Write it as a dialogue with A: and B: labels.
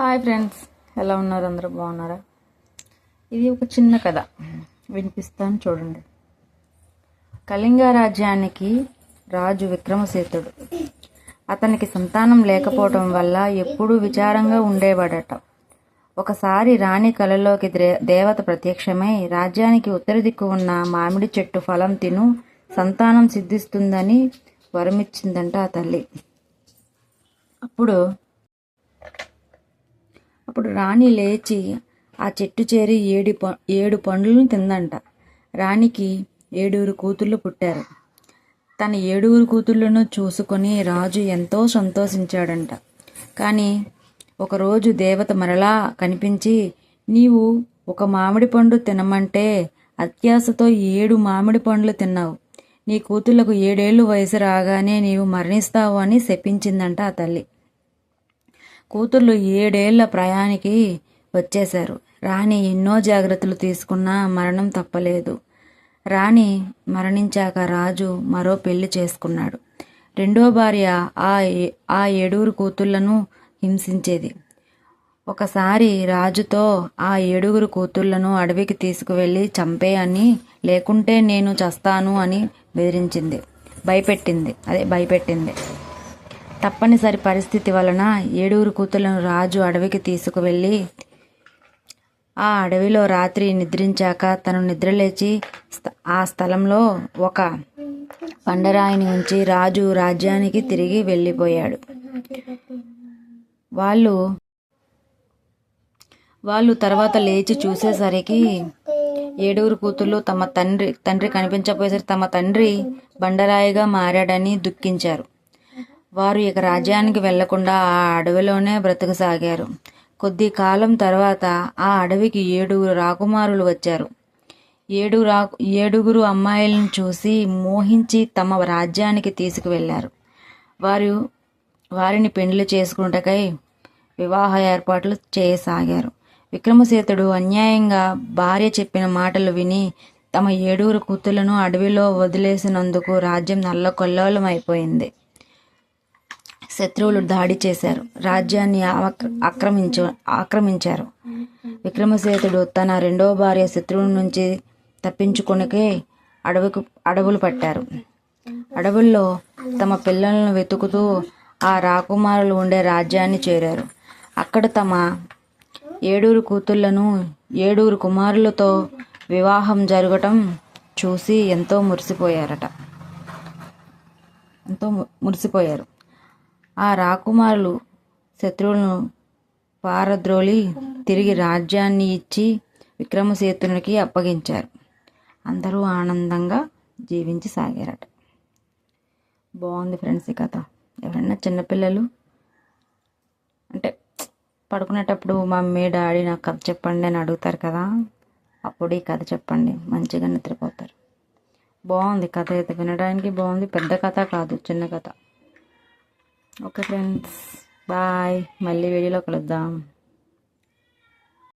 A: Hi friends ఎలా ఉన్నారు? అందరూ బాగున్నారా? ఇది ఒక చిన్న కథ. వినిపిస్తాను చూడండి. కళింగ రాజ్యానికి రాజు విక్రమసేతుడు. అతనికి సంతానం లేకపోవటం వల్ల ఎప్పుడూ విచారంగా ఉండేవాడట. ఒకసారి రాణి కళలోకి దే- దేవత ప్రత్యక్షమై రాజ్యానికి ఉత్తర దిక్కు ఉన్న మామిడి చెట్టు ఫలం తిను సంతానం సిద్ధిస్తుందని వరమిచ్చిందంట ఆ తల్లి. అప్పుడు అప్పుడు రాణి లేచి ఆ చెట్టు చేరి ఏడు ప ఏడు పండ్లను తిందంట. రాణికి ఏడుగురు కూతుళ్ళు పుట్టారు. తన ఏడుగురు కూతుళ్ళను చూసుకొని రాజు ఎంతో సంతోషించాడంట. కానీ ఒకరోజు దేవత మరలా కనిపించి నీవు ఒక మామిడి పండు తినమంటే అత్యాశతో ఏడు మామిడి పండ్లు తిన్నావు. నీ కూతుళ్ళకు ఏడేళ్ళు వయసు రాగానే నీవు మరణిస్తావు అని శపించిందంట ఆ తల్లి. కూతుర్లు ఏడేళ్ళ ప్రయాణికి వచ్చేశారు. రాణి ఎన్నో జాగ్రత్తలు తీసుకున్నా మరణం తప్పలేదు. రాణి మరణించాక రాజు మరో పెళ్ళి చేసుకున్నాడు. రెండో భార్య ఆ ఆ ఏడుగురు కూతుళ్ళను హింసించేది. ఒకసారి రాజుతో ఆ ఏడుగురు కూతుళ్ళను అడవికి తీసుకువెళ్ళి చంపేయని లేకుంటే నేను చస్తాను అని బెదిరించింది. భయపెట్టింది. అదే భయపెట్టింది. తప్పనిసరి పరిస్థితి వలన ఏడుగురు కూతుళ్ళను రాజు అడవికి తీసుకువెళ్ళి ఆ అడవిలో రాత్రి నిద్రించాక తను నిద్రలేచి ఆ స్థలంలో ఒక పండరాయిని ఉంచి రాజు రాజ్యానికి తిరిగి వెళ్ళిపోయాడు. వాళ్ళు వాళ్ళు తర్వాత లేచి చూసేసరికి ఏడుగురు కూతుళ్ళు తమ తండ్రి తండ్రి కనిపించకపోయేసరికి తమ తండ్రి బండరాయిగా మారాడని దుఃఖించారు. వారు ఇక రాజ్యానికి వెళ్ళకుండా ఆ అడవిలోనే బ్రతకసాగారు. కొద్ది కాలం తర్వాత ఆ అడవికి ఏడుగురు రాకుమారులు వచ్చారు. ఏడు రా ఏడుగురు అమ్మాయిలను చూసి మోహించి తమ రాజ్యానికి తీసుకువెళ్ళారు. వారు వారిని పెండ్లి చేసుకుంటకై వివాహ ఏర్పాట్లు చేయసాగారు. విక్రమసేతుడు అన్యాయంగా భార్య చెప్పిన మాటలు విని తమ ఏడుగురు కూతులను అడవిలో వదిలేసినందుకు రాజ్యం నల్లకొల్లోలమైపోయింది. శత్రువులు దాడి చేశారు. రాజ్యాన్ని ఆక్రమించు ఆక్రమించారు. విక్రమసేతుడు తన రెండవ భార్య శత్రువుల నుంచి తప్పించుకొనికే అడవికి అడవులు పట్టారు. అడవుల్లో తమ పిల్లలను వెతుకుతూ ఆ రాకుమారులు ఉండే రాజ్యాన్ని చేరారు. అక్కడ తమ ఏడూరు కూతుళ్ళను ఏడూరు కుమారులతో వివాహం జరగటం చూసి ఎంతో మురిసిపోయారట. ఎంతో మురిసిపోయారు. ఆ రాకుమారులు శత్రువులను పారద్రోలి తిరిగి రాజ్యాన్ని ఇచ్చి విక్రమసేతునికి అప్పగించారు. అందరూ ఆనందంగా జీవించి సాగారట. బాగుంది ఫ్రెండ్స్ ఈ కథ. ఎవరైనా చిన్నపిల్లలు అంటే పడుకునేటప్పుడు మమ్మీ డాడీ నాకు కథ చెప్పండి అని అడుగుతారు కదా అప్పుడు ఈ కథ చెప్పండి. మంచిగా నిద్రపోతారు. బాగుంది కథ అయితే వినడానికి బాగుంది. పెద్ద కథ కాదు చిన్న కథ. Okay friends bye. మళ్ళీ వీడియోలో కలుద్దాం.